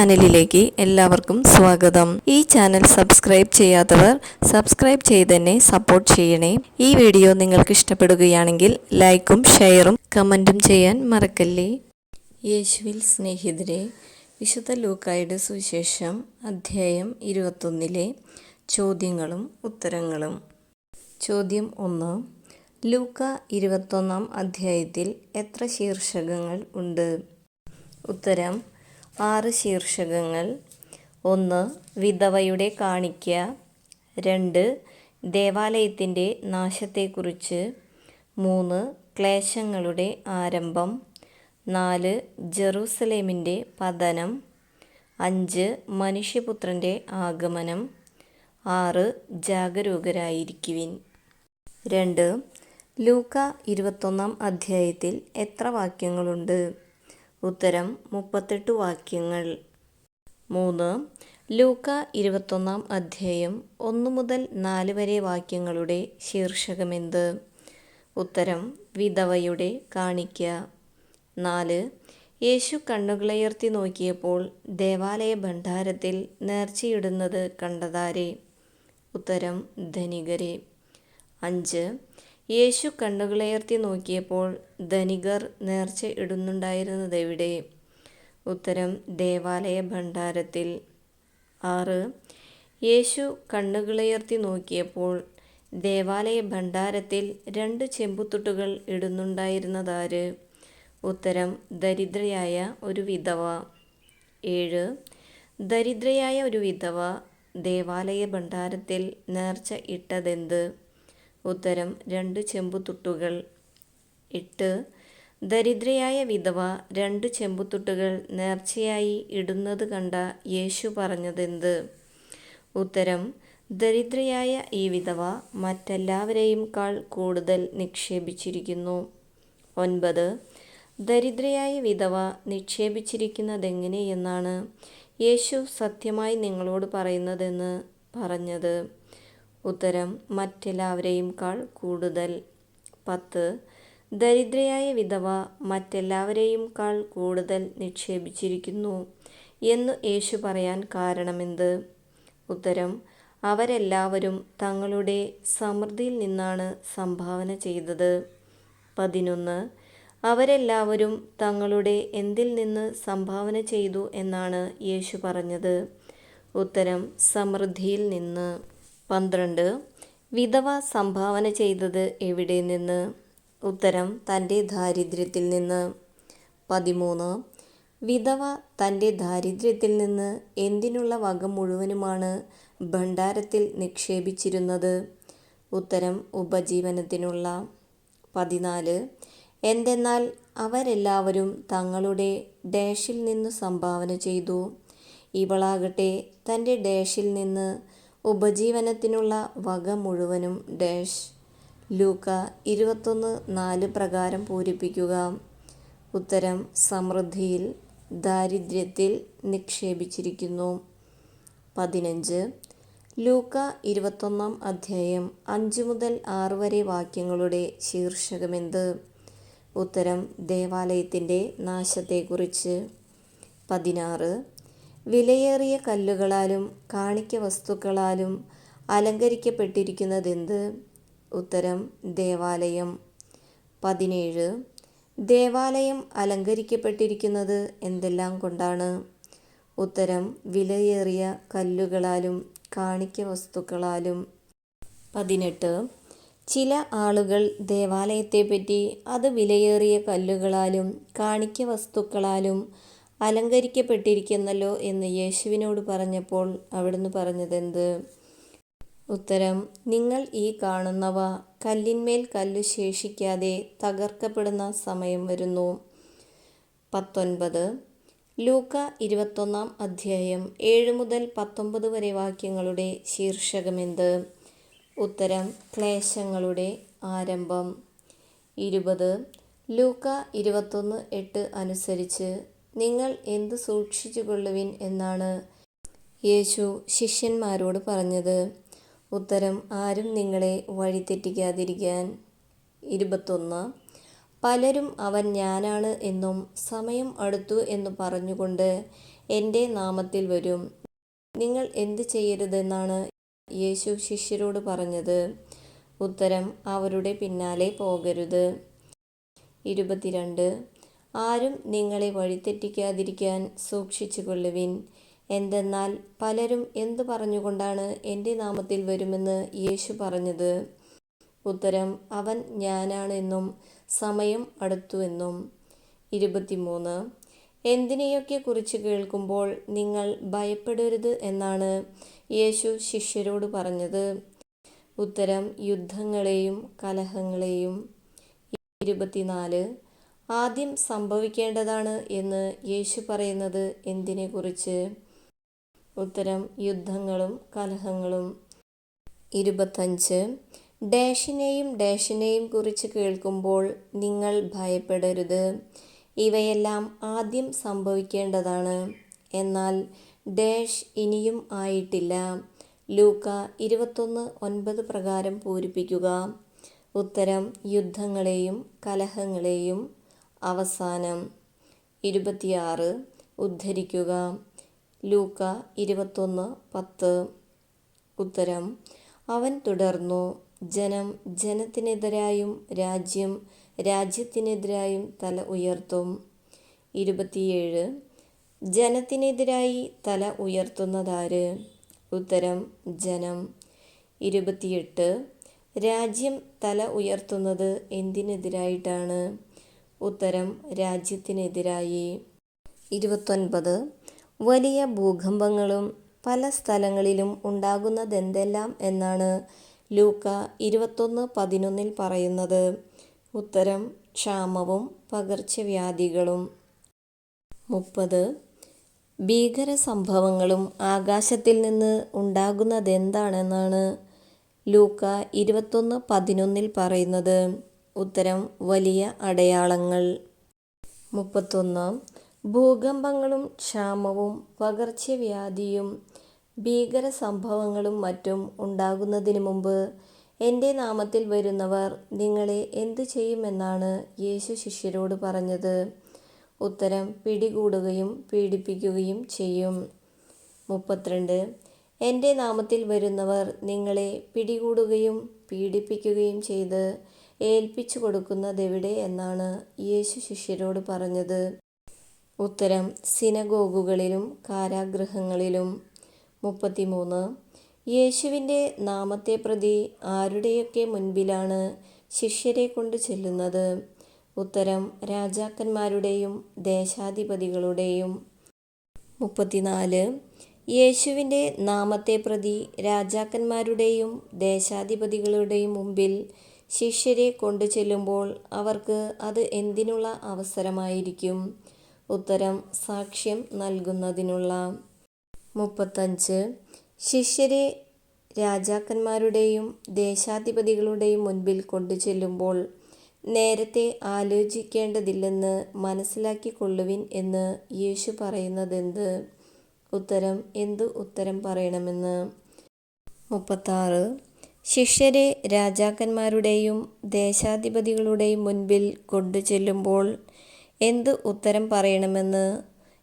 ചാനലിലേക്ക് എല്ലാവർക്കും സ്വാഗതം. ഈ ചാനൽ സബ്സ്ക്രൈബ് ചെയ്യാത്തവർ സബ്സ്ക്രൈബ് ചെയ്ത് തന്നെ സപ്പോർട്ട് ചെയ്യണേ. ഈ വീഡിയോ നിങ്ങൾക്ക് ഇഷ്ടപ്പെടുകയാണെങ്കിൽ ലൈക്കും ഷെയറും കമന്റും ചെയ്യാൻ മറക്കല്ലേ? യേശുവിൽ സ്നേഹിതരെ വിശുദ്ധ ലൂക്കായുടെ സുവിശേഷം അധ്യായം ഇരുപത്തൊന്നിലെ ചോദ്യങ്ങളും ഉത്തരങ്ങളും. ചോദ്യം ഒന്ന്. ലൂക്ക ഇരുപത്തൊന്നാം അധ്യായത്തിൽ എത്ര ശീർഷകങ്ങൾ ഉണ്ട്? ഉത്തരം ആറ് ശീർഷകങ്ങൾ. ഒന്ന് വിധവയുടെ കാണിക്ക. രണ്ട് ദേവാലയത്തിന്റെ നാശത്തെക്കുറിച്ച്. മൂന്ന് ക്ലേശങ്ങളുടെ ആരംഭം. നാല് ജെറൂസലേമിന്റെ പതനം. അഞ്ച് മനുഷ്യപുത്രന്റെ ആഗമനം. ആറ് ജാഗരൂകരായിരിക്കുവിൻ. രണ്ട് ലൂക്ക ഇരുപത്തൊന്നാം അധ്യായത്തിൽ എത്ര വാക്യങ്ങളുണ്ട്? ഉത്തരം മുപ്പത്തെട്ട് വാക്യങ്ങൾ. മൂന്ന്. ലൂക്ക ഇരുപത്തൊന്നാം അധ്യായം ഒന്ന് മുതൽ നാല് വരെ വാക്യങ്ങളുടെ ശീർഷകമെന്ത്? ഉത്തരം വിധവയുടെ കാണിക്ക. നാല്. യേശു കണ്ണുകളയർത്തി നോക്കിയപ്പോൾ ദേവാലയ ഭണ്ഡാരത്തിൽ നേർച്ചയിടുന്നത് കണ്ടതാരെ? ഉത്തരം ധനികരെ. അഞ്ച്. യേശു കണ്ണുകളയർത്തി നോക്കിയപ്പോൾ ധനികർ നേർച്ച ഇടുന്നുണ്ടായിരുന്നത് എവിടെ? ഉത്തരം ദേവാലയ ഭണ്ഡാരത്തിൽ. ആറ്. യേശു കണ്ണുകളയർത്തി നോക്കിയപ്പോൾ ദേവാലയ ഭണ്ഡാരത്തിൽ രണ്ട് ചെമ്പുത്തുട്ടുകൾ ഇടുന്നുണ്ടായിരുന്നതാര്? ഉത്തരം ദരിദ്രയായ ഒരു വിധവ. ഏഴ്. ദരിദ്രയായ ഒരു വിധവ ദേവാലയ ഭണ്ഡാരത്തിൽ നേർച്ച ഇട്ടതെന്ത്? ഉത്തരം രണ്ട് ചെമ്പുത്തുട്ടുകൾ എട്ട്. ദരിദ്രയായ വിധവ രണ്ട് ചെമ്പുത്തുട്ടുകൾ നേർച്ചയായി ഇടുന്നത് കണ്ട യേശു പറഞ്ഞതെന്ത്? ഉത്തരം ദരിദ്രയായ ഈ വിധവ മറ്റെല്ലാവരെയും കാൾ കൂടുതൽ നിക്ഷേപിച്ചിരിക്കുന്നു. ഒൻപത്. ദരിദ്രയായ വിധവ നിക്ഷേപിച്ചിരിക്കുന്നത് നിക്ഷേപിച്ചിരിക്കുന്നതെങ്ങനെയെന്നാണ് യേശു സത്യമായി നിങ്ങളോട് പറയുന്നതെന്ന് പറഞ്ഞത്? ഉത്തരം മറ്റെല്ലാവരെയും കാൾ കൂടുതൽ. പത്ത്. ദരിദ്രയായ വിധവ മറ്റെല്ലാവരെയും കാൾ കൂടുതൽ നിക്ഷേപിച്ചിരിക്കുന്നു എന്ന് യേശു പറയാൻ കാരണമെന്ത്? ഉത്തരം അവരെല്ലാവരും തങ്ങളുടെ സമൃദ്ധിയിൽ നിന്നാണ് സംഭാവന ചെയ്തത്. പതിനൊന്ന്. അവരെല്ലാവരും തങ്ങളുടെ എന്തിൽ നിന്ന് സംഭാവന ചെയ്തു എന്നാണ് യേശു പറഞ്ഞത്. ഉത്തരം സമൃദ്ധിയിൽ നിന്ന്. പന്ത്രണ്ട്. വിധവ സംഭാവന ചെയ്തത് എവിടെ നിന്ന്? ഉത്തരം തന്റെ ദാരിദ്ര്യത്തിൽ നിന്ന്. പതിമൂന്ന്. വിധവ തന്റെ ദാരിദ്ര്യത്തിൽ നിന്ന് എന്തിനുള്ള വക മുഴുവനുമാണ് ഭണ്ഡാരത്തിൽ നിക്ഷേപിച്ചിരുന്നത്? ഉത്തരം ഉപജീവനത്തിനുള്ള. പതിനാല്. എന്തെന്നാൽ അവരെല്ലാവരും തങ്ങളുടെ ഡാഷിൽ നിന്ന് സംഭാവന ചെയ്തു. ഇവളാകട്ടെ തന്റെ ഡാഷിൽ നിന്ന് ഉപജീവനത്തിനുള്ള വക മുഴുവനും ഡാഷ്. ലൂക്ക ഇരുപത്തൊന്ന് നാല് പ്രകാരം പൂരിപ്പിക്കുക. ഉത്തരം സമൃദ്ധിയിൽ ദാരിദ്ര്യത്തിൽ നിക്ഷേപിച്ചിരിക്കുന്നു. പതിനഞ്ച് ലൂക്ക ഇരുപത്തൊന്നാം അധ്യായം അഞ്ച് മുതൽ ആറ് വരെ വാക്യങ്ങളുടെ ശീർഷകമെന്ത്? ഉത്തരം ദേവാലയത്തിന്റെ നാശത്തെക്കുറിച്ച്. പതിനാറ് വിലയേറിയ കല്ലുകളാലും കാണിക്ക വസ്തുക്കളാലും അലങ്കരിക്കപ്പെട്ടിരിക്കുന്നതെന്ത്? ഉത്തരം ദേവാലയം. പതിനേഴ്. ദേവാലയം അലങ്കരിക്കപ്പെട്ടിരിക്കുന്നത് എന്തെല്ലാം കൊണ്ടാണ്? ഉത്തരം വിലയേറിയ കല്ലുകളാലും കാണിക്ക വസ്തുക്കളാലും. പതിനെട്ട്. ചില ആളുകൾ ദേവാലയത്തെപ്പറ്റി അത് വിലയേറിയ കല്ലുകളാലും കാണിക്ക വസ്തുക്കളാലും അലങ്കരിക്കപ്പെട്ടിരിക്കുന്നല്ലോ എന്ന് യേശുവിനോട് പറഞ്ഞപ്പോൾ അവിടുന്ന് പറഞ്ഞതെന്ത്? ഉത്തരം നിങ്ങൾ ഈ കാണുന്നവ കല്ലിന്മേൽ കല്ലു ശേഷിക്കാതെ തകർക്കപ്പെടുന്ന സമയം വരുന്നു. പത്തൊൻപത്. ലൂക്ക ഇരുപത്തൊന്നാം അധ്യായം ഏഴ് മുതൽ പത്തൊമ്പത് വരെ വാക്യങ്ങളുടെ ശീർഷകമെന്ത് ഉത്തരം ക്ലേശങ്ങളുടെ ആരംഭം. ഇരുപത്. ലൂക്ക ഇരുപത്തൊന്ന് എട്ട് അനുസരിച്ച് നിങ്ങൾ എന്തു സൂക്ഷിച്ചുകൊള്ളുവിൻ എന്നാണ് യേശു ശിഷ്യന്മാരോട് പറഞ്ഞത്. ഉത്തരം ആരും നിങ്ങളെ വഴിതെറ്റിക്കാതിരിക്കാൻ. ഇരുപത്തൊന്ന് പലരും അവൻ ഞാനാണ് എന്നും സമയം അടുത്തു എന്ന് പറഞ്ഞുകൊണ്ട് എന്റെ നാമത്തിൽ വരും. നിങ്ങൾ എന്ത് ചെയ്യരുതെന്നാണ് യേശു ശിഷ്യരോട് പറഞ്ഞത്. ഉത്തരം അവരുടെ പിന്നാലെ പോകരുത്. ഇരുപത്തിരണ്ട് ആരും നിങ്ങളെ വഴിതെറ്റിക്കാതിരിക്കാൻ സൂക്ഷിച്ചു കൊള്ളുവിൻ എന്തെന്നാൽ പലരും എന്തു പറഞ്ഞുകൊണ്ടാണ് എന്റെ നാമത്തിൽ വരുമെന്ന് യേശു പറഞ്ഞത്? ഉത്തരം അവൻ ഞാനാണെന്നും സമയം അടുത്തുവെന്നും ഇരുപത്തിമൂന്ന്. എന്തിനെയൊക്കെ കുറിച്ച് കേൾക്കുമ്പോൾ നിങ്ങൾ ഭയപ്പെടരുത് എന്നാണ് യേശു ശിഷ്യരോട് പറഞ്ഞത്. ഉത്തരം യുദ്ധങ്ങളെയും കലഹങ്ങളെയും. ഇരുപത്തിനാല്. ആദ്യം സംഭവിക്കേണ്ടതാണ് എന്ന് യേശു പറയുന്നത് എന്തിനെക്കുറിച്ച്? ഉത്തരം യുദ്ധങ്ങളും കലഹങ്ങളും. ഇരുപത്തഞ്ച്. ഡാഷിനെയും ഡാഷിനെയും കുറിച്ച് കേൾക്കുമ്പോൾ നിങ്ങൾ ഭയപ്പെടരുത്. ഇവയെല്ലാം ആദ്യം സംഭവിക്കേണ്ടതാണ്. എന്നാൽ ഡാഷ് ഇനിയും ആയിട്ടില്ല. ലൂക്ക ഇരുപത്തൊന്ന് ഒൻപത് പ്രകാരം പൂരിപ്പിക്കുക. ഉത്തരം യുദ്ധങ്ങളെയും കലഹങ്ങളെയും. അവസാനം ഇരുപത്തിയാറ്. ഉദ്ധരിക്കുക. ലൂക്ക ഇരുപത്തൊന്ന് പത്ത്. ഉത്തരം. അവൻ തുടർന്നു. ജനം ജനത്തിനെതിരായും രാജ്യം രാജ്യത്തിനെതിരായും തല ഉയർത്തും. ഇരുപത്തിയേഴ്. ജനത്തിനെതിരായി തല ഉയർത്തുന്നതാര്? ഉത്തരം. ജനം. ഇരുപത്തിയെട്ട്. രാജ്യം തല ഉയർത്തുന്നത് എന്തിനെതിരായിട്ടാണ്? ഉത്തരം രാജ്യത്തിനെതിരായി. ഇരുപത്തൊൻപത്. വലിയ ഭൂകമ്പങ്ങളും പല സ്ഥലങ്ങളിലും ഉണ്ടാകുന്നതെന്തെല്ലാം എന്നാണ് ലൂക്ക ഇരുപത്തൊന്ന് പതിനൊന്നിൽ പറയുന്നത്. ഉത്തരം ക്ഷാമവും പകർച്ചവ്യാധികളും. മുപ്പത്. ഭീകര സംഭവങ്ങളും ആകാശത്തിൽ നിന്ന് ഉണ്ടാകുന്നതെന്താണെന്നാണ് ലൂക്ക ഇരുപത്തൊന്ന് പതിനൊന്നിൽ പറയുന്നത്. ഉത്തരം വലിയ അടയാളങ്ങൾ. മുപ്പത്തൊന്ന്. ഭൂകമ്പങ്ങളും ക്ഷാമവും പകർച്ചവ്യാധിയും ഭീകര സംഭവങ്ങളും മറ്റും ഉണ്ടാകുന്നതിന് മുമ്പ് എന്റെ നാമത്തിൽ വരുന്നവർ നിങ്ങളെ എന്തു ചെയ്യുമെന്നാണ് യേശു ശിഷ്യരോട് പറഞ്ഞത്. ഉത്തരം പിടികൂടുകയും പീഡിപ്പിക്കുകയും ചെയ്യും. മുപ്പത്തിരണ്ട്. എന്റെ നാമത്തിൽ വരുന്നവർ നിങ്ങളെ പിടികൂടുകയും പീഡിപ്പിക്കുകയും ചെയ്ത് ഏൽപ്പിച്ചു കൊടുക്കുന്നതെവിടെ എന്നാണ് യേശു ശിഷ്യരോട് പറഞ്ഞത്. ഉത്തരം സിനഗോഗുകളിലും കാരാഗൃഹങ്ങളിലും മുപ്പത്തിമൂന്ന്. യേശുവിന്റെ നാമത്തെ പ്രതി ആരുടെയൊക്കെ മുൻപിലാണ് ശിഷ്യരെ കൊണ്ട് ചെല്ലുന്നത്? ഉത്തരം രാജാക്കന്മാരുടെയും ദേശാധിപതികളുടെയും. മുപ്പത്തിനാല്. യേശുവിന്റെ നാമത്തെ പ്രതി രാജാക്കന്മാരുടെയും ദേശാധിപതികളുടെയും മുമ്പിൽ ശിഷ്യരെ കൊണ്ടു ചെല്ലുമ്പോൾ അവർക്ക് അത് എന്തിനുള്ള അവസരമായിരിക്കും? ഉത്തരം സാക്ഷ്യം നൽകുന്നതിനുള്ള. മുപ്പത്തഞ്ച്. ശിഷ്യരെ രാജാക്കന്മാരുടെയും ദേശാധിപതികളുടെയും മുൻപിൽ കൊണ്ടു ചെല്ലുമ്പോൾ നേരത്തെ ആലോചിക്കേണ്ടതില്ലെന്ന് മനസ്സിലാക്കിക്കൊള്ളുവിൻ എന്ന് യേശു പറയുന്നതെന്ത്? ഉത്തരം എന്തു ഉത്തരം പറയണമെന്ന്? മുപ്പത്താറ്. ശിഷ്യരെ രാജാക്കന്മാരുടെയും ദേശാധിപതികളുടെയും മുൻപിൽ കൊണ്ടുചെല്ലുമ്പോൾ എന്ത് ഉത്തരം പറയണമെന്ന്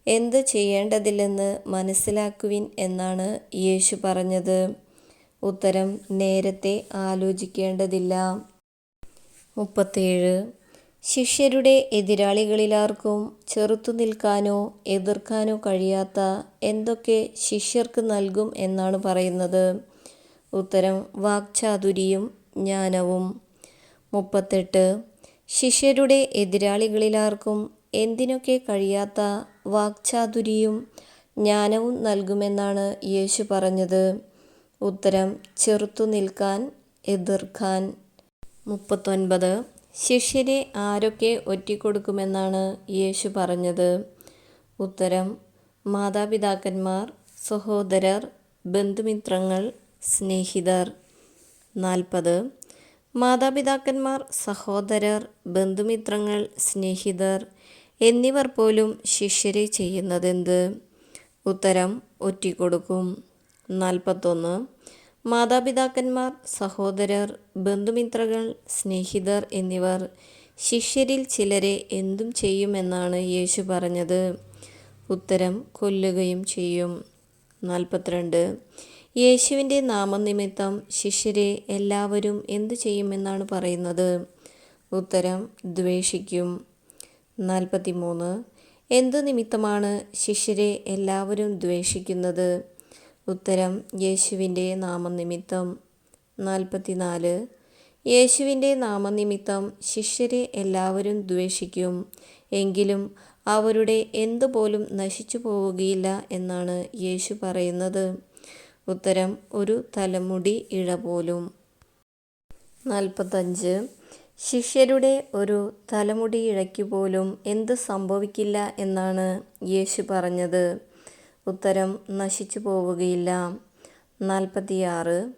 എന്ത് ചെയ്യേണ്ടതില്ലെന്ന് മനസ്സിലാക്കുവിൻ എന്നാണ് യേശു പറഞ്ഞത്. ഉത്തരം നേരത്തെ ആലോചിക്കേണ്ടതില്ല. മുപ്പത്തേഴ്. ശിഷ്യരുടെ എതിരാളികളിലാർക്കും ചെറുത്തു നിൽക്കാനോ എതിർക്കാനോ കഴിയാത്ത എന്തൊക്കെ ശിഷ്യർക്ക് നൽകും എന്നാണ് പറയുന്നത്. ഉത്തരം വാക്ചാതുരിയും ജ്ഞാനവും. മുപ്പത്തെട്ട്. ശിഷ്യരുടെ എതിരാളികളിലാർക്കും എന്തിനൊക്കെ കഴിയാത്ത വാക്ചാതുരിയും ജ്ഞാനവും നൽകുമെന്നാണ് യേശു പറഞ്ഞത്. ഉത്തരം ചെറുത്തു നിൽക്കാൻ എതിർക്കാൻ. മുപ്പത്തൊൻപത്. ശിഷ്യരെ ആരൊക്കെ ഒറ്റിക്കൊടുക്കുമെന്നാണ് യേശു പറഞ്ഞത്. ഉത്തരം മാതാപിതാക്കന്മാർ സഹോദരർ ബന്ധുമിത്രങ്ങൾ സ്നേഹിതർ നാൽപ്പത്. മാതാപിതാക്കന്മാർ സഹോദരർ ബന്ധുമിത്രങ്ങൾ സ്നേഹിതർ എന്നിവർ പോലും ശിഷ്യരെ ചെയ്യുന്നതെന്ത്? ഉത്തരം ഒറ്റിക്കൊടുക്കും. നാൽപ്പത്തൊന്ന്. മാതാപിതാക്കന്മാർ സഹോദരർ ബന്ധുമിത്രകൾ സ്നേഹിതർ എന്നിവർ ശിഷ്യരിൽ ചിലരെ എന്തും ചെയ്യുമെന്നാണ് യേശു പറഞ്ഞത്. ഉത്തരം കൊല്ലുകയും ചെയ്യും. നാൽപ്പത്തിരണ്ട്. യേശുവിന്റെ നാമനിമിത്തം ശിഷ്യരെ എല്ലാവരും എന്തു ചെയ്യുമെന്നാണ് പറയുന്നത്. ഉത്തരം ദ്വേഷിക്കും. നാൽപ്പത്തി മൂന്ന് എന്തു നിമിത്തമാണ് ശിഷ്യരെ എല്ലാവരും ദ്വേഷിക്കുന്നത്? ഉത്തരം യേശുവിന്റെ നാമനിമിത്തം. നാൽപ്പത്തിനാല്. യേശുവിന്റെ നാമനിമിത്തം ശിഷ്യരെ എല്ലാവരും ദ്വേഷിക്കും. എങ്കിലും അവരുടെ എന്തുപോലും നശിച്ചു പോവുകയില്ല എന്നാണ് യേശു പറയുന്നത്. ഉത്തരം ഒരു തലമുടി ഇഴ പോലും. നാൽപ്പത്തഞ്ച്. ശിഷ്യരുടെ ഒരു തലമുടി ഇഴയ്ക്ക് പോലും എന്ത് സംഭവിക്കില്ല എന്നാണ് യേശു പറഞ്ഞത്. ഉത്തരം നശിച്ചു പോവുകയില്ല. നാൽപ്പത്തിയാറ്.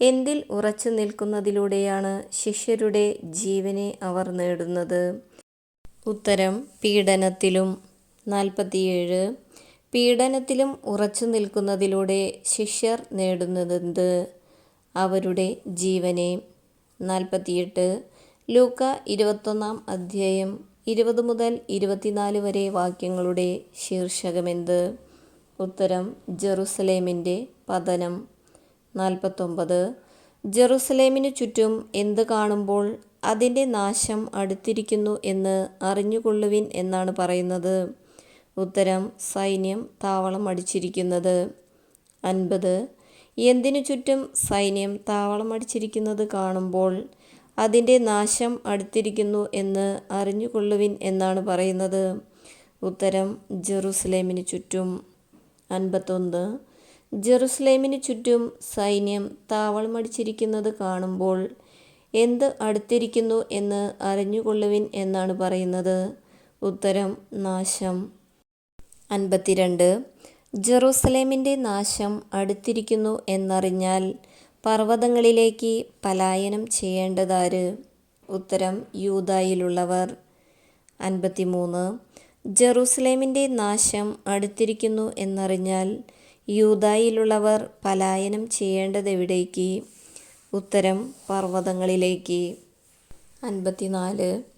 എന്തിൽ ഉറച്ചു നിൽക്കുന്നതിലൂടെയാണ് ശിഷ്യരുടെ ജീവനെ അവർ നേടുന്നത്? ഉത്തരം പീഡനത്തിലും. നാൽപ്പത്തിയേഴ്. പീഡനത്തിലും ഉറച്ചു നിൽക്കുന്നതിലൂടെ ശിഷ്യർ നേടുന്നതെന്ത്? അവരുടെ ജീവനെ. നാൽപ്പത്തിയെട്ട്. ലൂക്ക ഇരുപത്തൊന്നാം അധ്യായം ഇരുപത് മുതൽ ഇരുപത്തിനാല് വരെ വാക്യങ്ങളുടെ ശീർഷകമെന്ത്? ഉത്തരം ജെറുസലേമിന്റെ പതനം. നാൽപ്പത്തൊമ്പത്. ജെറുസലേമിനു ചുറ്റും എന്ത് കാണുമ്പോൾ അതിന്റെ നാശം അടുത്തിരിക്കുന്നു എന്ന് അറിഞ്ഞുകൊള്ളുവിൻ എന്നാണ് പറയുന്നത്. ഉത്തരം സൈന്യം താവളം അടിച്ചിരിക്കുന്നത്. അൻപത്. എന്തിനു ചുറ്റും സൈന്യം താവളം അടിച്ചിരിക്കുന്നത് കാണുമ്പോൾ അതിന്റെ നാശം അടുത്തിരിക്കുന്നു എന്ന് അറിഞ്ഞുകൊള്ളുവിൻ എന്നാണ് പറയുന്നത്. ഉത്തരം ജെറുസലേമിന് ചുറ്റും. അൻപത്തൊന്ന്. ജെറുസലേമിന് ചുറ്റും സൈന്യം താവളം താവളമടിച്ചിരിക്കുന്നത് കാണുമ്പോൾ എന്ത് അടുത്തിരിക്കുന്നു എന്ന് അറിഞ്ഞുകൊള്ളുവിൻ എന്നാണ് പറയുന്നത്. ഉത്തരം നാശം. അൻപത്തിരണ്ട്. ജെറൂസലേമിന്റെ നാശം അടുത്തിരിക്കുന്നു എന്നറിഞ്ഞാൽ പർവതങ്ങളിലേക്ക് പലായനം ചെയ്യേണ്ടതാര്? ഉത്തരം യൂതായിലുള്ളവർ അൻപത്തിമൂന്ന്. ജെറൂസലേമിന്റെ നാശം അടുത്തിരിക്കുന്നു എന്നറിഞ്ഞാൽ യൂതായിലുള്ളവർ പലായനം ചെയ്യേണ്ടതെവിടേക്ക്? ഉത്തരം പർവതങ്ങളിലേക്ക്. അൻപത്തിനാല്.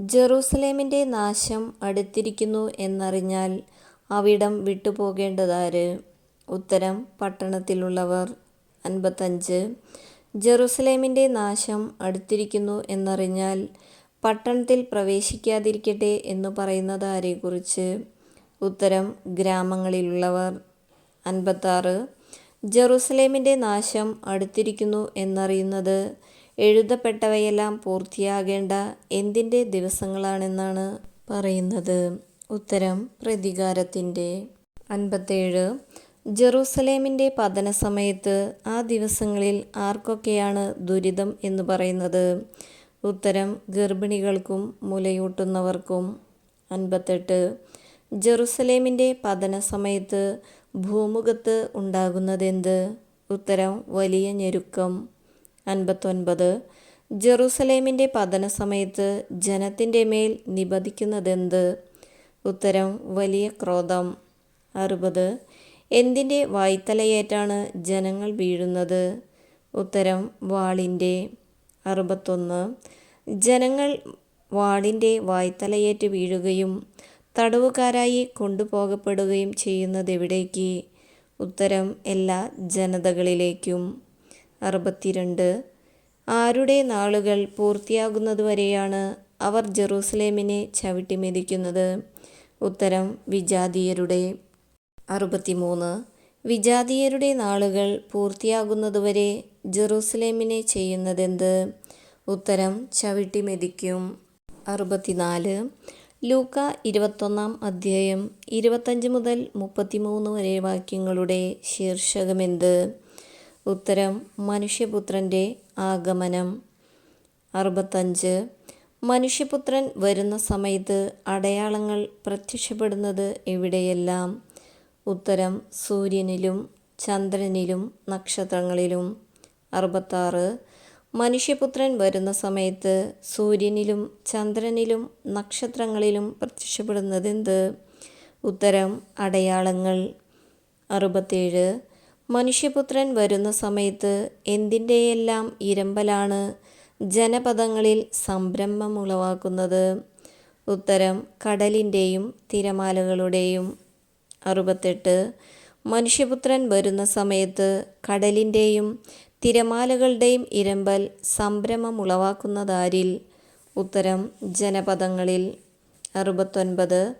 ജെറൂസലേമിന്റെ നാശം അടുത്തിരിക്കുന്നു എന്നറിഞ്ഞാൽ അവിടം വിട്ടുപോകേണ്ടതാര്? ഉത്തരം പട്ടണത്തിലുള്ളവർ. അൻപത്തഞ്ച്. ജെറുസലേമിന്റെ നാശം അടുത്തിരിക്കുന്നു എന്നറിഞ്ഞാൽ പട്ടണത്തിൽ പ്രവേശിക്കാതിരിക്കട്ടെ എന്ന് പറയുന്നത് ആരെക്കുറിച്ച് ഉത്തരം ഗ്രാമങ്ങളിലുള്ളവർ. അൻപത്താറ്. ജെറുസലേമിന്റെ നാശം അടുത്തിരിക്കുന്നു എന്നറിയുന്നത് എഴുതപ്പെട്ടവയെല്ലാം പൂർത്തിയാകേണ്ട എന്തിന്റെ ദിവസങ്ങളാണെന്നാണ് പറയുന്നത്. ഉത്തരം പ്രതികാരത്തിന്റെ. അൻപത്തേഴ്. ജെറൂസലേമിന്റെ പതന സമയത്ത് ആ ദിവസങ്ങളിൽ ആർക്കൊക്കെയാണ് ദുരിതം എന്ന് പറയുന്നത്? ഉത്തരം ഗർഭിണികൾക്കും മുലയൂട്ടുന്നവർക്കും. അൻപത്തെട്ട്. ജെറുസലേമിന്റെ പതന സമയത്ത് ഭൂമുഖത്ത് ഉണ്ടാകുന്നതെന്ത്? ഉത്തരം വലിയ ഞെരുക്കം. അൻപത്തൊൻപത്. ജെറുസലേമിന്റെ പതന സമയത്ത് ജനത്തിന്റെ മേൽ നിബദിക്കുന്നതെന്ത് ഉത്തരം വലിയ ക്രോധം. അറുപത്. എന്തിന്റെ വായ്ത്തലയേറ്റാണ് ജനങ്ങൾ വീഴുന്നത്? ഉത്തരം വാളിന്റെ അറുപത്തൊന്ന്. ജനങ്ങൾ വാളിന്റെ വായ്ത്തലയേറ്റ് വീഴുകയും തടവുകാരായി കൊണ്ടുപോകപ്പെടുകയും ചെയ്യുന്നതെവിടേക്ക്? ഉത്തരം എല്ലാ ജനതകളിലേക്കും. അറുപത്തിരണ്ട്. ആരുടെ നാളുകൾ പൂർത്തിയാകുന്നതുവരെയാണ് അവർ ജെറൂസലേമിനെ ചവിട്ടിമെതിക്കുന്നത്? ഉത്തരം വിജാതീയരുടെ. അറുപത്തിമൂന്ന്. വിജാതീയരുടെ നാളുകൾ പൂർത്തിയാകുന്നതുവരെ ജെറൂസലേമിനെ ചെയ്യുന്നതെന്ത്? ഉത്തരം ചവിട്ടിമെതിക്കും. അറുപത്തിനാല്. ലൂക്ക ഇരുപത്തൊന്നാം അധ്യായം ഇരുപത്തഞ്ച് മുതൽ മുപ്പത്തിമൂന്ന് വരെ വാക്യങ്ങളുടെ ശീർഷകമെന്ത്? ഉത്തരം മനുഷ്യപുത്രന്റെ ആഗമനം. അറുപത്തഞ്ച്. മനുഷ്യപുത്രൻ വരുന്ന സമയത്ത് അടയാളങ്ങൾ പ്രത്യക്ഷപ്പെടുന്നത് എവിടെയെല്ലാം? ഉത്തരം സൂര്യനിലും ചന്ദ്രനിലും നക്ഷത്രങ്ങളിലും. അറുപത്താറ്. മനുഷ്യപുത്രൻ വരുന്ന സമയത്ത് സൂര്യനിലും ചന്ദ്രനിലും നക്ഷത്രങ്ങളിലും പ്രത്യക്ഷപ്പെടുന്നതെന്ത്? ഉത്തരം അടയാളങ്ങൾ. അറുപത്തേഴ്. മനുഷ്യപുത്രൻ വരുന്ന സമയത്ത് എന്തിന്റെയെല്ലാം ഇരമ്പലാണ് ജനപദങ്ങളിൽ സംരംഭം ഉളവാക്കുന്നത്? ഉത്തരം കടലിന്റെയും തിരമാലകളുടെയും. അറുപത്തെട്ട് മനുഷ്യപുത്രൻ വരുന്ന സമയത്ത് കടലിന്റെയും തിരമാലകളുടെയും ഇരമ്പൽ സംരംഭം ഉളവാക്കുന്നതാരിൽ? ഉത്തരം ജനപദങ്ങളിൽ. അറുപത്തൊൻപത്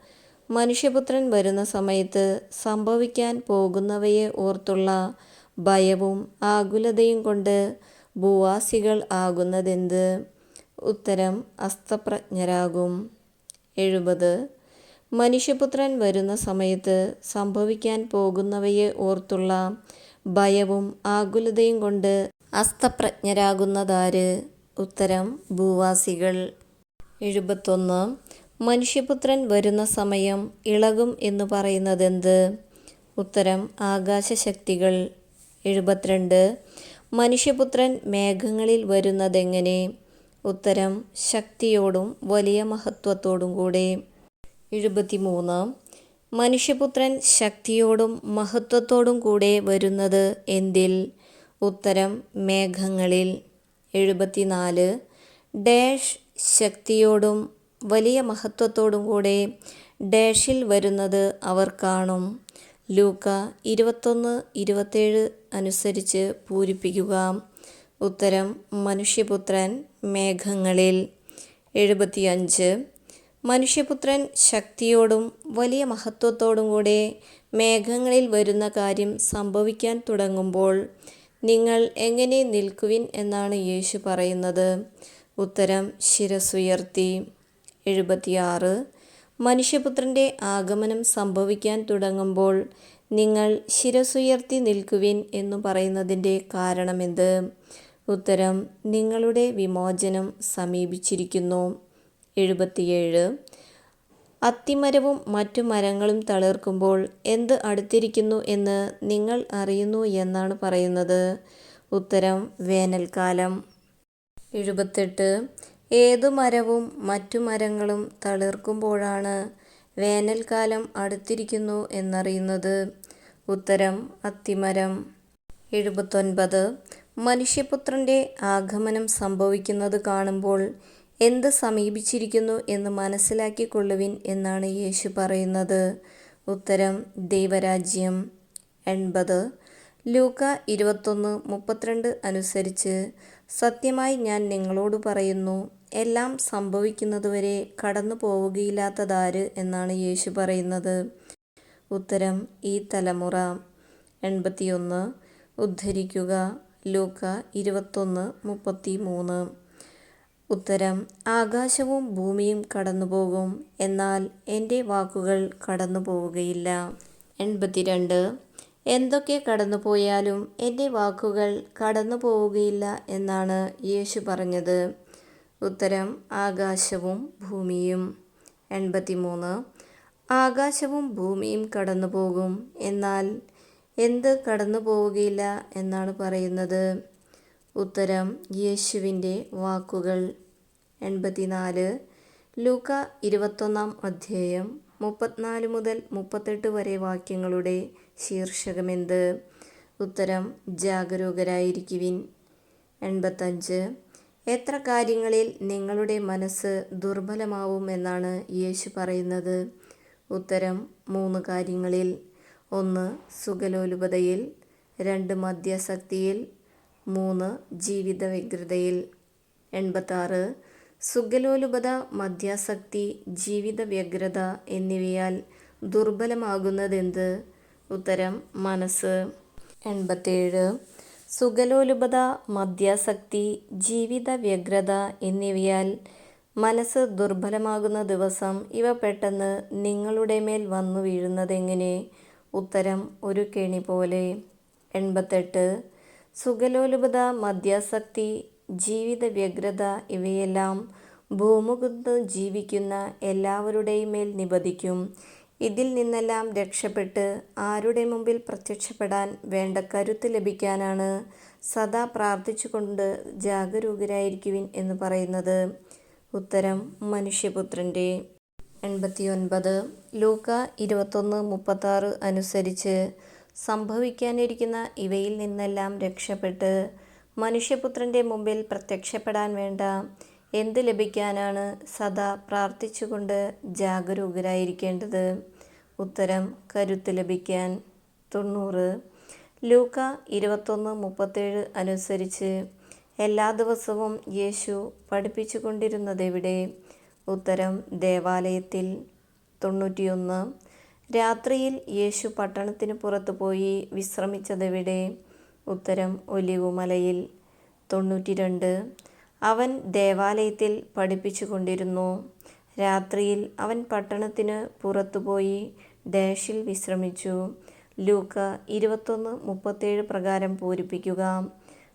മനുഷ്യപുത്രൻ വരുന്ന സമയത്ത് സംഭവിക്കാൻ പോകുന്നവയെ ഓർത്തുള്ള ഭയവും ആകുലതയും കൊണ്ട് ഭൂവാസികൾ ആകുന്നതെന്ത്? ഉത്തരം അസ്തപ്രജ്ഞരാകും. എഴുപത്. മനുഷ്യപുത്രൻ വരുന്ന സമയത്ത് സംഭവിക്കാൻ പോകുന്നവയെ ഓർത്തുള്ള ഭയവും ആകുലതയും കൊണ്ട് അസ്തപ്രജ്ഞരാകുന്നതാര്? ഉത്തരം ഭൂവാസികൾ. എഴുപത്തൊന്ന്. മനുഷ്യപുത്രൻ വരുന്ന സമയം ഇളകും എന്ന് പറയുന്നത് എന്ത് ഉത്തരം ആകാശശക്തികൾ. എഴുപത്തിരണ്ട്. മനുഷ്യപുത്രൻ മേഘങ്ങളിൽ വരുന്നതെങ്ങനെ? ഉത്തരം ശക്തിയോടും വലിയ മഹത്വത്തോടും കൂടെ. എഴുപത്തിമൂന്ന്. മനുഷ്യപുത്രൻ ശക്തിയോടും മഹത്വത്തോടും കൂടെ വരുന്നത് എന്തിൽ? ഉത്തരം മേഘങ്ങളിൽ. എഴുപത്തിനാല്. ഡാഷ് ശക്തിയോടും വലിയ മഹത്വത്തോടും കൂടെ ഡാഷിൽ വരുന്നത് അവർ കാണും. ലൂക്ക ഇരുപത്തൊന്ന് ഇരുപത്തേഴ് അനുസരിച്ച് പൂരിപ്പിക്കുക. ഉത്തരം മനുഷ്യപുത്രൻ മേഘങ്ങളിൽ. എഴുപത്തിയഞ്ച് മനുഷ്യപുത്രൻ ശക്തിയോടും വലിയ മഹത്വത്തോടും കൂടെ മേഘങ്ങളിൽ വരുന്ന കാര്യം സംഭവിക്കാൻ തുടങ്ങുമ്പോൾ നിങ്ങൾ എങ്ങനെ നിൽക്കുവിൻ എന്നാണ് യേശു പറയുന്നത്. ഉത്തരം ശിരസുയർത്തി എഴുപത്തിയാറ്. മനുഷ്യപുത്രന്റെ ആഗമനം സംഭവിക്കാൻ തുടങ്ങുമ്പോൾ നിങ്ങൾ ശിരസുയർത്തി നിൽക്കുവിൻ എന്നു പറയുന്നതിന്റെ കാരണമെന്ത്? ഉത്തരം നിങ്ങളുടെ വിമോചനം സമീപിച്ചിരിക്കുന്നു. എഴുപത്തിയേഴ്. അത്തിമരവും മറ്റു മരങ്ങളും തളിർക്കുമ്പോൾ എന്ത് അടുത്തിരിക്കുന്നു എന്ന് നിങ്ങൾ അറിയുന്നു എന്നാണ് പറയുന്നത്. ഉത്തരം വേനൽക്കാലം. എഴുപത്തെട്ട്. ഏതു മരവും മറ്റു മരങ്ങളും തളിർക്കുമ്പോഴാണ് വേനൽക്കാലം അടുത്തിരിക്കുന്നു എന്നറിയുന്നത്. ഉത്തരം അത്തിമരം. എഴുപത്തൊൻപത്. മനുഷ്യപുത്രന്റെ ആഗമനം സംഭവിക്കുന്നത് കാണുമ്പോൾ എന്ത് സമീപിച്ചിരിക്കുന്നു എന്ന് മനസ്സിലാക്കിക്കൊള്ളുവിൻ എന്നാണ് യേശു പറയുന്നത്. ഉത്തരം ദൈവരാജ്യം. എൺപത്. ലൂക്ക ഇരുപത്തൊന്ന് മുപ്പത്തിരണ്ട് അനുസരിച്ച് സത്യമായി ഞാൻ നിങ്ങളോട് പറയുന്നു. എല്ലാം സംഭവിക്കുന്നതുവരെ കടന്നു പോവുകയില്ലാത്തതാര് എന്നാണ് യേശു പറയുന്നത്. ഉത്തരം ഈ തലമുറ. എൺപത്തിയൊന്ന്. ഉദ്ധരിക്കുക. ലൂക്ക ഇരുപത്തൊന്ന് മുപ്പത്തി മൂന്ന് ഉത്തരം ആകാശവും ഭൂമിയും കടന്നുപോകും എന്നാൽ എന്റെ വാക്കുകൾ കടന്നു പോവുകയില്ല. എൺപത്തിരണ്ട്. എന്തൊക്കെ കടന്നുപോയാലും എന്റെ വാക്കുകൾ കടന്നു പോവുകയില്ല എന്നാണ് യേശു പറഞ്ഞത്. ഉത്തരം ആകാശവും ഭൂമിയും. എൺപത്തിമൂന്ന്. ആകാശവും ഭൂമിയും കടന്നു പോകും എന്നാൽ എന്ത് കടന്നു പോവുകയില്ല എന്നാണ് പറയുന്നത്? ഉത്തരം യേശുവിന്റെ വാക്കുകൾ. എൺപത്തിനാല്. ലൂക്ക ഇരുപത്തൊന്നാം അധ്യായം മുപ്പത്തിനാല് മുതൽ മുപ്പത്തെട്ട് വരെ വാക്യങ്ങളുടെ ശീർഷകമെന്ത്? ഉത്തരം ജാഗരൂകരായിരിക്കുവിൻ. എൺപത്തഞ്ച്. എത്ര കാര്യങ്ങളിൽ നിങ്ങളുടെ മനസ്സ് ദുർബലമാവും എന്നാണ് യേശു പറയുന്നത്? ഉത്തരം മൂന്ന് കാര്യങ്ങളിൽ. ഒന്ന് സുഖലോലുപതയിൽ. രണ്ട് മദ്യാസക്തിയിൽ. മൂന്ന് ജീവിത വ്യഗ്രതയിൽ എൺപത്താറ് സുഖലോലുപത മദ്യാസക്തി ജീവിത വ്യഗ്രത എന്നിവയാൽ ദുർബലമാകുന്നതെന്ത്? ഉത്തരം മനസ്സ്. എൺപത്തേഴ് സുഖലോലുപത മദ്യാസക്തി ജീവിത വ്യഗ്രത എന്നിവയാൽ മനസ്സ് ദുർബലമാകുന്ന ദിവസം ഇവ പെട്ടെന്ന് നിങ്ങളുടെ മേൽ വന്നു വീഴുന്നതെങ്ങനെ? ഉത്തരം ഒരു കെണി പോലെ. എൺപത്തെട്ട്. സുഖലോലുപത മദ്യാസക്തി ജീവിത വ്യഗ്രത ഇവയെല്ലാം ഭൂമുഖത്ത് ജീവിക്കുന്ന എല്ലാവരുടെയും മേൽ നിപതിക്കും ഇതിൽ നിന്നെല്ലാം രക്ഷപ്പെട്ട് ആരുടെ മുമ്പിൽ പ്രത്യക്ഷപ്പെടാൻ വേണ്ട കരുത്ത് ലഭിക്കാനാണ് സദാ പ്രാർത്ഥിച്ചുകൊണ്ട് ജാഗരൂകരായിരിക്കുവിൻ എന്ന് പറയുന്നത്. ഉത്തരം മനുഷ്യപുത്രന്റെ. എൺപത്തിയൊൻപത്. ലൂക്ക ഇരുപത്തൊന്ന് മുപ്പത്താറ് അനുസരിച്ച് സംഭവിക്കാനിരിക്കുന്ന ഇവയിൽ നിന്നെല്ലാം രക്ഷപ്പെട്ട് മനുഷ്യപുത്രന്റെ മുമ്പിൽ പ്രത്യക്ഷപ്പെടാൻ വേണ്ട എന്ത് ലഭിക്കാനാണ് സദാ പ്രാർത്ഥിച്ചുകൊണ്ട് ജാഗരൂകരായിരിക്കേണ്ടത്? ഉത്തരം കരുത്ത് ലഭിക്കാൻ. തൊണ്ണൂറ്. ലൂക്ക ഇരുപത്തൊന്ന് മുപ്പത്തേഴ് അനുസരിച്ച് എല്ലാ ദിവസവും യേശു പഠിപ്പിച്ചു കൊണ്ടിരുന്നതെവിടെ ഉത്തരം ദേവാലയത്തിൽ. തൊണ്ണൂറ്റിയൊന്ന്. രാത്രിയിൽ യേശു പട്ടണത്തിന് പുറത്തു പോയി വിശ്രമിച്ചതെവിടെ? ഉത്തരം ഒലിവുമലയിൽ. തൊണ്ണൂറ്റി രണ്ട് അവൻ ദേവാലയത്തിൽ പഠിപ്പിച്ചു കൊണ്ടിരുന്നു രാത്രിയിൽ അവൻ പട്ടണത്തിന് പുറത്തുപോയി ഡാഷിൽ വിശ്രമിച്ചു. ലൂക്ക ഇരുപത്തൊന്ന് മുപ്പത്തേഴ് പ്രകാരം പൂരിപ്പിക്കുക.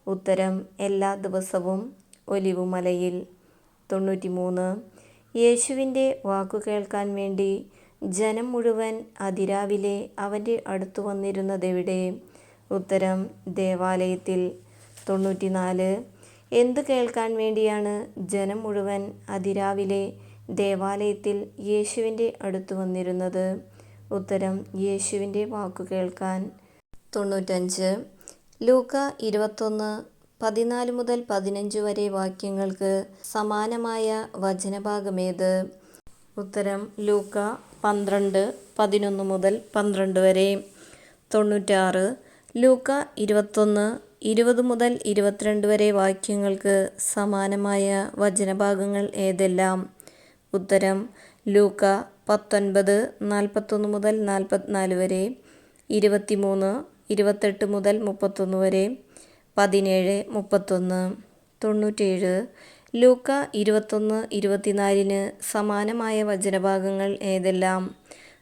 ഉത്തരം എല്ലാ ദിവസവും ഒലിവുമലയിൽ. തൊണ്ണൂറ്റി മൂന്ന് യേശുവിന്റെ വാക്കു കേൾക്കാൻ വേണ്ടി ജനം മുഴുവൻ അതിരാവിലെ അവന്റെ അടുത്തു വന്നിരുന്നതെവിടെ? ഉത്തരം ദേവാലയത്തിൽ. തൊണ്ണൂറ്റിനാല്. എന്തു കേൾക്കാൻ വേണ്ടിയാണ് ജനം മുഴുവൻ അതിരാവിലെ ദേവാലയത്തിൽ യേശുവിന്റെ അടുത്തു വന്നിരുന്നത്? ഉത്തരം യേശുവിന്റെ വാക്കു കേൾക്കാൻ. തൊണ്ണൂറ്റഞ്ച്. ലൂക്ക ഇരുപത്തൊന്ന് പതിനാല് മുതൽ പതിനഞ്ച് വരെ വാക്യങ്ങൾക്ക് സമാനമായ വചനഭാഗമേത്? ഉത്തരം ലൂക്ക പന്ത്രണ്ട് പതിനൊന്ന് മുതൽ പന്ത്രണ്ട് വരെ. തൊണ്ണൂറ്റാറ്. ലൂക്ക ഇരുപത്തൊന്ന് ഇരുപത് മുതൽ ഇരുപത്തിരണ്ട് വരെ വാക്യങ്ങൾക്ക് സമാനമായ വചനഭാഗങ്ങൾ ഏതെല്ലാം? ഉത്തരം ലൂക്ക പത്തൊൻപത് നാൽപ്പത്തൊന്ന് മുതൽ നാൽപ്പത്തിനാല് വരെ ഇരുപത്തിമൂന്ന് ഇരുപത്തെട്ട് മുതൽ മുപ്പത്തൊന്ന് വരെ പതിനേഴ് മുപ്പത്തൊന്ന് തൊണ്ണൂറ്റേഴ് ലൂക്ക ഇരുപത്തൊന്ന് ഇരുപത്തിനാലിന് സമാനമായ വചനഭാഗങ്ങൾ ഏതെല്ലാം?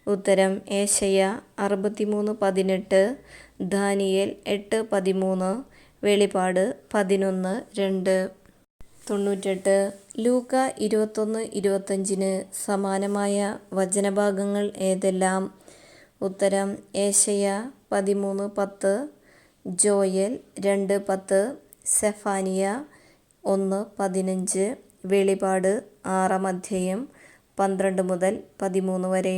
ഉത്തരം ഏഷയ അറുപത്തിമൂന്ന് പതിനെട്ട് ധാനിയൽ എട്ട് പതിമൂന്ന് വെളിപാട് പതിനൊന്ന് രണ്ട് തൊണ്ണൂറ്റെട്ട് ലൂക്ക ഇരുപത്തൊന്ന് ഇരുപത്തഞ്ചിന് സമാനമായ വചനഭാഗങ്ങൾ ഏതെല്ലാം? ഉത്തരം ഏഷയ പതിമൂന്ന് പത്ത് ജോയൽ രണ്ട് പത്ത് സെഫാനിയ ഒന്ന് പതിനഞ്ച് വെളിപാട് ആറാം അധ്യായം പന്ത്രണ്ട് മുതൽ പതിമൂന്ന് വരെ.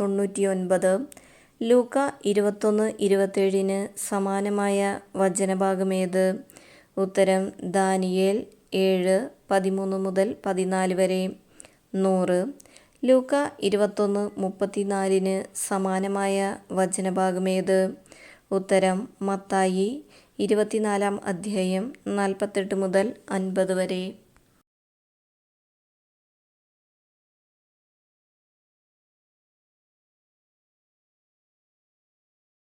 തൊണ്ണൂറ്റിയൊൻപത്. ലൂക്ക ഇരുപത്തൊന്ന് ഇരുപത്തേഴിന് സമാനമായ വചനഭാഗമേത് ഉത്തരം ദാനിയേൽ ഏഴ് പതിമൂന്ന് മുതൽ പതിനാല് വരെ. നൂറ്. ലൂക്ക ഇരുപത്തൊന്ന് മുപ്പത്തിനാലിന് സമാനമായ വചനഭാഗമേത്? ഉത്തരം മത്തായി ഇരുപത്തിനാലാം അധ്യായം നാൽപ്പത്തെട്ട് മുതൽ അൻപത് വരെ.